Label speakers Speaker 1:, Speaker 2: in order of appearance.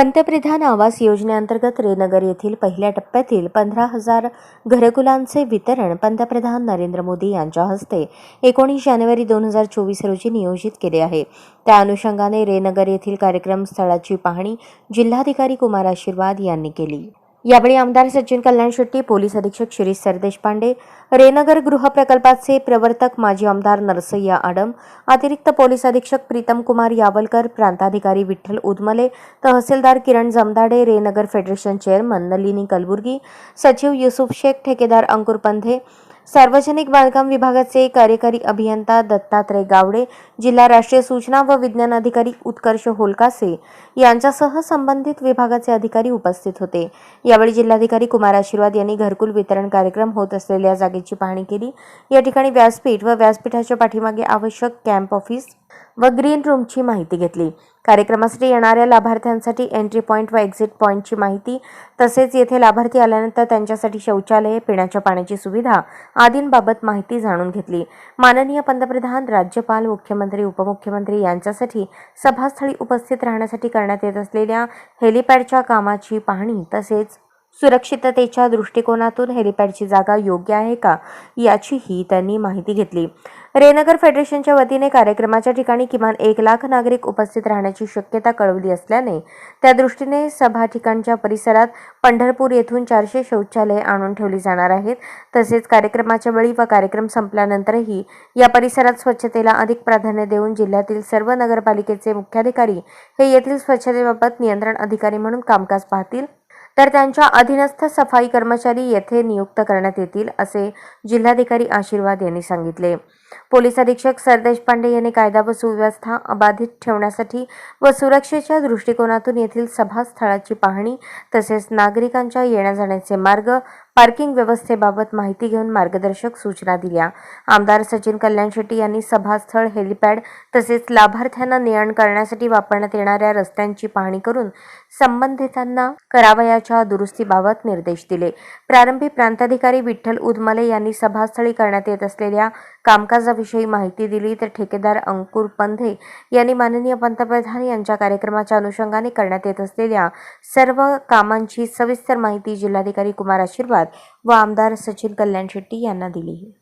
Speaker 1: पंतप्रधान आवास योजनेअंतर्गत रेनगर येथील पहिल्या टप्प्यातील पंधरा हजार घरकुलांचे वितरण पंतप्रधान नरेंद्र मोदी यांच्या हस्ते एकोणीस जानेवारी दोन हजार चोवीस रोजी नियोजित केले आहे. त्या अनुषंगाने रेनगर येथील कार्यक्रम स्थळाची पाहणी जिल्हाधिकारी कुमार आशीर्वाद यांनी केली. यावेळी आमदार सचिन कल्याण शेट्टी पोलीस अधीक्षक शिरीष सरदेशपांडे रेनगर गृहप्रकल्पाचे प्रवर्तक माजी आमदार नरसय्या आडम अतिरिक्त पोलीस अधीक्षक प्रीतम कुमार यावलकर प्रांताधिकारी विठ्ठल उदमले तहसीलदार किरण जमदाडे रेनगर फेडरेशन चेअरमन नलिनी कलबुर्गी सचिव युसुफ शेख ठेकेदार अंकुर पंधे सार्वजनिक बांधकाम विभागाचे कार्यकारी अभियंता दत्तात्रय गावडे जिल्हा राष्ट्रीय सूचना व विज्ञान अधिकारी उत्कर्ष होलकासे यांच्यासह संबंधित विभागाचे अधिकारी उपस्थित होते. यावेळी जिल्हाधिकारी कुमार आशीर्वाद यांनी घरकुल वितरण कार्यक्रम होत असलेल्या जागेची पाहणी केली. या ठिकाणी व्यासपीठ व व्यासपीठाच्या पाठीमागे आवश्यक कॅम्प ऑफिस व ग्रीन रूमची माहिती घेतली. कार्यक्रमासाठी येणाऱ्या लाभार्थ्यांसाठी एंट्री पॉईंट व एक्झिट पॉईंटची माहिती. तसेच येथे लाभार्थी आल्यानंतर त्यांच्यासाठी शौचालये पिण्याच्या पाण्याची सुविधा आदींबाबत माहिती जाणून घेतली. माननीय पंतप्रधान राज्यपाल मुख्यमंत्री उपमुख्यमंत्री यांच्यासाठी सभास्थळी उपस्थित राहण्यासाठी करण्यात येत असलेल्या हेलिपॅडच्या कामाची पाहणी तसेच सुरक्षिततेच्या दृष्टिकोनातून हेलिपॅडची जागा योग्य आहे का याचीही त्यांनी माहिती घेतली. रेनगर फेडरेशनच्या वतीने कार्यक्रमाच्या ठिकाणी किमान एक लाख नागरिक उपस्थित राहण्याची शक्यता कळवली असल्याने त्या दृष्टीने सभा ठिकाणच्या परिसरात पंढरपूर येथून चारशे शौचालये आणून ठेवली जाणार आहेत. तसेच कार्यक्रमाच्या वेळी व कार्यक्रम संपल्यानंतरही या परिसरात स्वच्छतेला अधिक प्राधान्य देऊन जिल्ह्यातील सर्व नगरपालिकेचे मुख्याधिकारी हे येथील स्वच्छतेबाबत नियंत्रण अधिकारी म्हणून कामकाज पाहतील. तर त्यांच्या अधीनस्थ सफाई कर्मचारी येथे नियुक्त करण्यात येतील असे जिल्हाधिकारी आशीर्वाद यांनी सांगितले. पोलीस अधीक्षक सरदेश पांडे यांनी कायदा व सुव्यवस्था अबाधित ठेवण्यासाठी व सुरक्षेच्या दृष्टिकोनातून येथील सभास्थळाची पाहणी तसेच नागरिकांच्या येण्याजाण्याचे मार्ग पार्किंग व्यवस्थेबाबत माहिती घेऊन मार्गदर्शक सूचना दिल्या. आमदार सचिन कल्याण शेट्टी यांनी सभास्थळ हेलिपॅड तसेच लाभार्थ्यांना ने आण करण्यासाठी वापरण्यात येणाऱ्या रस्त्यांची पाहणी करून संबंधितांना करावयाच्या दुरुस्तीबाबत निर्देश दिले. प्रारंभी प्रांताधिकारी विठ्ठल उदमले यांनी सभास्थळी करण्यात येत असलेल्या कामकाजाविषयी माहिती दिली तर ठेकेदार अंकुर पंधे यांनी माननीय पंतप्रधान यांच्या कार्यक्रमाच्या अनुषंगाने करण्यात येत असलेल्या सर्व कामांची सविस्तर माहिती जिल्हाधिकारी कुमार आशीर्वाद व आमदार सचिन कल्याण शेट्टी यांना दिली.